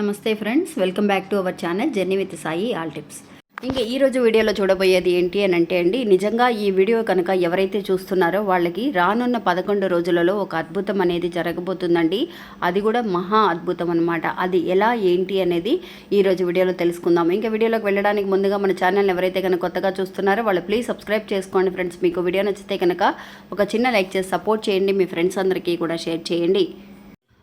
నమస్తే friends welcome back to our channel journey with Sai all tips. ఇంకా ఈ రోజు వీడియోలో చూడబోయేది ఏంటి అని అంటే అండి నిజంగా ఈ వీడియో కనుక ఎవరైతే చూస్తున్నారో వాళ్ళకి రానున్న పదకొండు రోజులలో ఒక అద్భుతం అనేది జరగబోతుందండి. అది కూడా మహా అద్భుతం అనమాట అది ఎలా ఏంటి అనేది ఈ రోజు వీడియోలో తెలుసుకుందాం. ఇంకా వీడియోలోకి వెళ్ళడానికి ముందుగా మన ఛానల్ ఎవరైతే కనుక కొత్తగా చూస్తున్నారో వాళ్ళు ప్లీజ్ సబ్స్క్రైబ్ చేసుకోండి ఫ్రెండ్స్. మీకు వీడియో నచ్చితే కనుక ఒక చిన్న లైక్ చేసి సపోర్ట్ చేయండి. మీ ఫ్రెండ్స్ అందరికీ కూడా షేర్ చేయండి.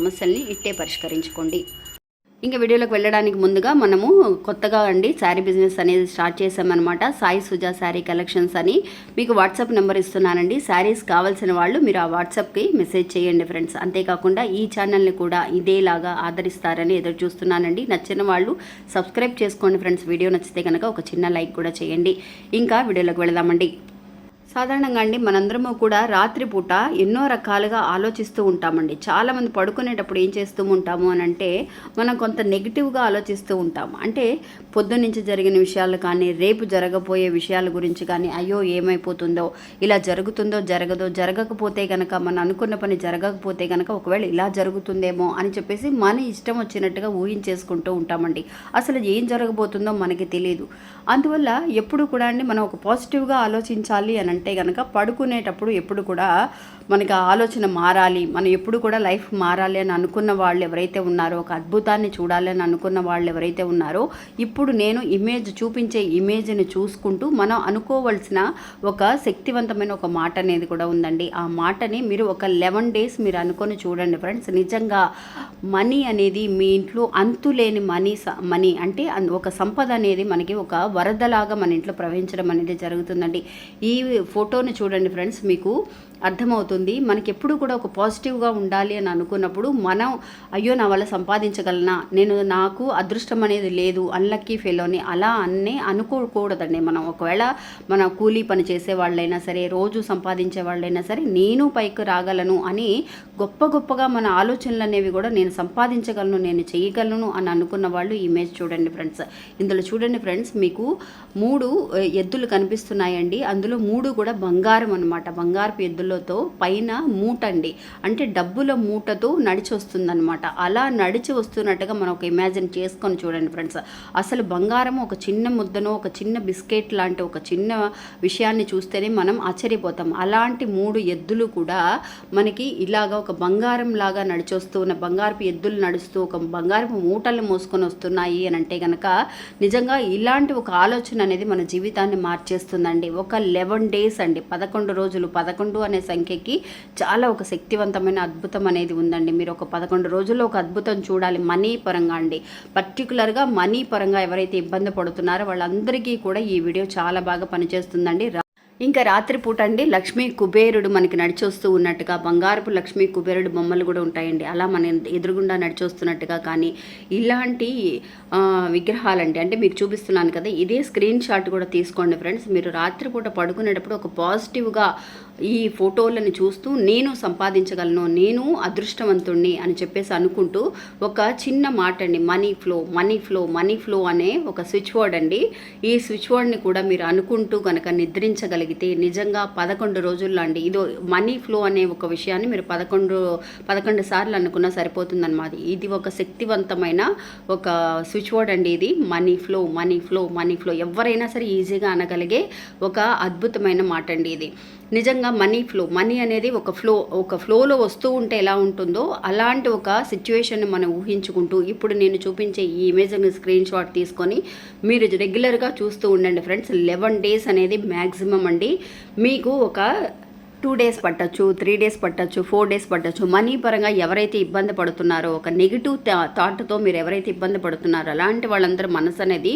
సమస్యల్ని ఇట్టే పరిష్కరించుకోండి. ఇంకా వీడియోలోకి వెళ్ళడానికి ముందుగా మనము కొత్తగా అండి శారీ బిజినెస్ అనేది స్టార్ట్ చేసామన్నమాట సాయి సుజా శారీ కలెక్షన్స్ అని మీకు వాట్సాప్ నెంబర్ ఇస్తున్నానండి. శారీస్ కావాల్సిన వాళ్ళు మీరు ఆ వాట్సాప్కి మెసేజ్ చేయండి ఫ్రెండ్స్. అంతేకాకుండా ఈ ఛానల్ని కూడా ఇదేలాగా ఆదరిస్తారని ఎదురు చూస్తున్నానండి. నచ్చిన వాళ్ళు సబ్స్క్రైబ్ చేసుకోండి ఫ్రెండ్స్. వీడియో నచ్చితే కనుక ఒక చిన్న లైక్ కూడా చేయండి. ఇంకా వీడియోలోకి వెళదామండి. సాధారణంగా అండి మనందరము కూడా రాత్రిపూట ఎన్నో రకాలుగా ఆలోచిస్తూ ఉంటామండి. చాలామంది పడుకునేటప్పుడు ఏం చేస్తూ ఉంటాము అని అంటే మనం కొంత నెగిటివ్గా ఆలోచిస్తూ ఉంటాం అంటే పొద్దున్నుంచి జరిగిన విషయాలు కానీ రేపు జరగబోయే విషయాల గురించి కానీ అయ్యో ఏమైపోతుందో ఇలా జరుగుతుందో జరగదో జరగకపోతే కనుక మనం అనుకున్న పని జరగకపోతే కనుక ఒకవేళ ఇలా జరుగుతుందేమో అని చెప్పేసి మన ఇష్టం వచ్చినట్టుగా ఊహించేసుకుంటూ ఉంటామండి. అసలు ఏం జరగబోతుందో మనకి తెలియదు అందువల్ల ఎప్పుడు కూడా అండి మనం ఒక పాజిటివ్గా ఆలోచించాలి అని అంటే కనుక పడుకునేటప్పుడు ఎప్పుడు కూడా మనకి ఆ ఆలోచన మారాలి. మనం ఎప్పుడు కూడా లైఫ్ మారాలి అని అనుకున్న వాళ్ళు ఎవరైతే ఉన్నారో ఒక అద్భుతాన్ని చూడాలి అని అనుకున్న వాళ్ళు ఎవరైతే ఉన్నారో ఇప్పుడు నేను ఇమేజ్ చూపించే ఇమేజ్ని చూసుకుంటూ మనం అనుకోవలసిన ఒక శక్తివంతమైన ఒక మాట అనేది కూడా ఉందండి. ఆ మాటని మీరు ఒక లెవెన్ డేస్ మీరు అనుకొని చూడండి ఫ్రెండ్స్ నిజంగా మనీ అనేది మీ ఇంట్లో అంతులేని మనీ స- మనీ అంటే అన్- ఒక సంపద అనేది మనకి ఒక వరదలాగా మన ఇంట్లో ప్రవహించడం అనేది జరుగుతుందండి. ఈ ఫోటోని చూడండి ఫ్రెండ్స్ మీకు అర్థమవుతుంది. మనకి ఎప్పుడు కూడా ఒక పాజిటివ్గా ఉండాలి అని అనుకున్నప్పుడు మనం అయ్యో నా వల్ల సంపాదించగలనా? నేను నాకు అదృష్టం అనేది లేదు అన్లక్కీ ఫెలోని అలా అన్నీ అనుకోకూడదండి. మనం ఒకవేళ మన కూలీ పని చేసే వాళ్ళైనా సరే రోజు సంపాదించే వాళ్ళైనా సరే నేను పైకి రాగలను అని గొప్ప గొప్పగా మన ఆలోచనలు అనేవి కూడా నేను సంపాదించగలను నేను చేయగలను అని అనుకున్న వాళ్ళు ఈ ఇమేజ్ చూడండి ఫ్రెండ్స్. ఇందులో చూడండి ఫ్రెండ్స్ మీకు మూడు ఎద్దులు కనిపిస్తున్నాయండి. అందులో మూడు కూడా బంగారం అనమాట బంగారపు ఎద్దులు డబ్బులతో పైన మూట అండి అంటే డబ్బుల మూటతో నడిచి వస్తుందన్నమాట అలా నడిచి వస్తున్నట్టుగా మనం ఒక ఇమాజిన్ చేసుకొని చూడండి ఫ్రెండ్స్ అసలు బంగారం ఒక చిన్న ముద్దను ఒక చిన్న బిస్కెట్ లాంటి ఒక చిన్న విషయాన్ని చూస్తేనే మనం ఆశ్చర్యపోతాం. అలాంటి మూడు ఎద్దులు కూడా మనకి ఇలాగా ఒక బంగారం లాగా నడిచి వస్తూ ఉన్న బంగారపు ఎద్దులు నడుస్తూ ఒక బంగారపు మూటలు మోసుకొని వస్తున్నాయి అని అంటే కనుక నిజంగా ఇలాంటి ఒక ఆలోచన అనేది మన జీవితాన్ని మార్చేస్తుందండి. ఒక లెవెన్ డేస్ అండి. పదకొండు రోజులు పదకొండు అనే సంఖ్యకి చాలా ఒక శక్తివంతమైన అద్భుతం అనేది ఉందండి. మీరు ఒక పదకొండు రోజుల్లో ఒక అద్భుతం చూడాలి. మనీ పరంగా అండి. పర్టికులర్గా మనీ పరంగా ఎవరైతే ఇబ్బంది పడుతున్నారో వాళ్ళందరికీ కూడా ఈ వీడియో చాలా బాగా పనిచేస్తుందండి. ఇంకా రాత్రిపూట అండి లక్ష్మీ కుబేరుడు మనకి నడిచొస్తూ ఉన్నట్టుగా బంగారపు లక్ష్మీ కుబేరుడు బొమ్మలు కూడా ఉంటాయండి. అలా మన ఎదురుగుండా నడిచొస్తున్నట్టుగా కానీ ఇలాంటి విగ్రహాలండి. అంటే మీకు చూపిస్తున్నాను కదా ఇదే స్క్రీన్ షాట్ కూడా తీసుకోండి ఫ్రెండ్స్. మీరు రాత్రిపూట పడుకునేటప్పుడు ఒక పాజిటివ్గా ఈ ఫోటోలను చూస్తూ నేను సంపాదించగలను నేను అదృష్టవంతుణ్ణి అని చెప్పేసి అనుకుంటూ ఒక చిన్న మాట అండి money flow money flow money flow అనే ఒక స్విచ్ వర్డ్ అండి. ఈ స్విచ్ వర్డ్ని కూడా మీరు అనుకుంటూ కనుక నిద్రించగలిగితే నిజంగా పదకొండు రోజుల్లో అండి. ఇది మనీ ఫ్లో అనే ఒక విషయాన్ని మీరు పదకొండు పదకొండు సార్లు అనుకున్నా సరిపోతుందన్నమాట. ఇది ఒక శక్తివంతమైన ఒక స్విచ్ వర్డ్ అండి ఇది. Money flow money flow money flow. ఎవరైనా సరే ఈజీగా అనగలిగే ఒక అద్భుతమైన మాట అండి ఇది. నిజంగా మనీ ఫ్లో మనీ అనేది ఒక ఫ్లో ఒక ఫ్లోలో వస్తూ ఉంటే ఎలా ఉంటుందో అలాంటి ఒక సిచ్యువేషన్ మనం ఊహించుకుంటూ ఇప్పుడు నేను చూపించే ఈ ఇమేజ్ని స్క్రీన్ షాట్ తీసుకొని మీరు రెగ్యులర్గా చూస్తూ ఉండండి ఫ్రెండ్స్ లెవెన్ డేస్ అనేది మ్యాక్సిమం అండి. మీకు ఒక టూ డేస్ పట్టచ్చు త్రీ డేస్ పట్టచ్చు ఫోర్ డేస్ పట్టచ్చు. మనీ పరంగా ఎవరైతే ఇబ్బంది పడుతున్నారో ఒక నెగిటివ్ థాట్తో మీరు ఎవరైతే ఇబ్బంది పడుతున్నారో అలాంటి వాళ్ళందరూ మనసు అనేది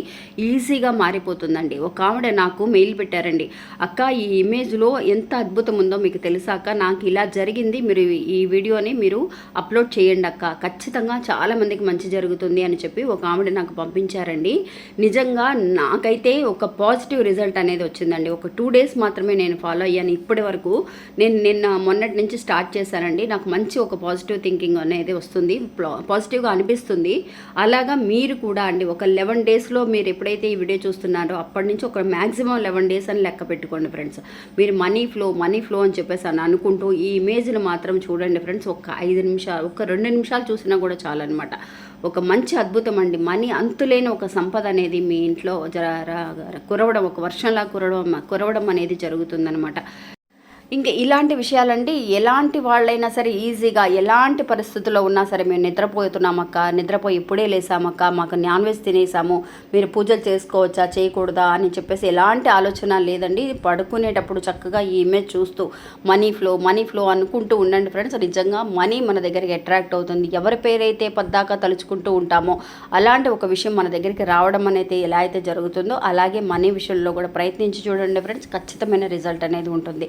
ఈజీగా మారిపోతుందండి. ఒక ఆవిడ నాకు మెయిల్ పెట్టారండి. అక్క ఈ ఇమేజ్లో ఎంత అద్భుతం ఉందో మీకు తెలుసాక నాకు ఇలా జరిగింది. మీరు ఈ వీడియోని మీరు అప్లోడ్ చేయండి అక్క. ఖచ్చితంగా చాలామందికి మంచి జరుగుతుంది అని చెప్పి ఒక ఆవిడ నాకు పంపించారండి. నిజంగా నాకైతే ఒక పాజిటివ్ రిజల్ట్ అనేది వచ్చిందండి. ఒక టూ డేస్ మాత్రమే నేను ఫాలో అయ్యాను. ఇప్పటి వరకు నేను నిన్న మొన్నటి నుంచి స్టార్ట్ చేశానండి. నాకు మంచి ఒక పాజిటివ్ థింకింగ్ అనేది వస్తుంది. పాజిటివ్గా అనిపిస్తుంది. అలాగా మీరు కూడా అండి ఒక లెవెన్ డేస్లో మీరు ఎప్పుడైతే ఈ వీడియో చూస్తున్నారో అప్పటి నుంచి ఒక మ్యాక్సిమం లెవెన్ డేస్ అని లెక్క పెట్టుకోండి ఫ్రెండ్స్. మీరు మనీ ఫ్లో మనీ ఫ్లో అని చెప్పేసి అని అనుకుంటూ ఈ ఇమేజ్ని మాత్రం చూడండి ఫ్రెండ్స్. ఒక ఐదు నిమిషాలు ఒక రెండు నిమిషాలు చూసినా కూడా చాలన్నమాట. ఒక మంచి అద్భుతం అండి. మనీ అంతులేని ఒక సంపద అనేది మీ ఇంట్లో జర కురవడం ఒక వర్షంలా కురవడం కురవడం అనేది జరుగుతుందనమాట ఇంకా ఇలాంటి విషయాలండి ఎలాంటి వాళ్ళైనా సరే ఈజీగా ఎలాంటి పరిస్థితుల్లో ఉన్నా సరే మేము నిద్రపోతున్నామక్క నిద్రపోయి ఇప్పుడే లేసామక్క మాకు నాన్ వెజ్ తినేసాము మీరు పూజలు చేసుకోవచ్చా చేయకూడదా అని చెప్పేసి ఎలాంటి ఆలోచన లేదండి. పడుకునేటప్పుడు చక్కగా ఈ ఇమేజ్ చూస్తూ మనీ ఫ్లో మనీ ఫ్లో అనుకుంటూ ఉండండి ఫ్రెండ్స్. నిజంగా మనీ మన దగ్గరికి అట్రాక్ట్ అవుతుంది. ఎవరి పేరైతే పద్దాక తలుచుకుంటూ ఉంటామో అలాంటి ఒక విషయం మన దగ్గరికి రావడం అనేది ఎలా అయితే జరుగుతుందో అలాగే మనీ విషయంలో కూడా ప్రయత్నించి చూడండి ఫ్రెండ్స్. ఖచ్చితమైన రిజల్ట్ అనేది ఉంటుంది.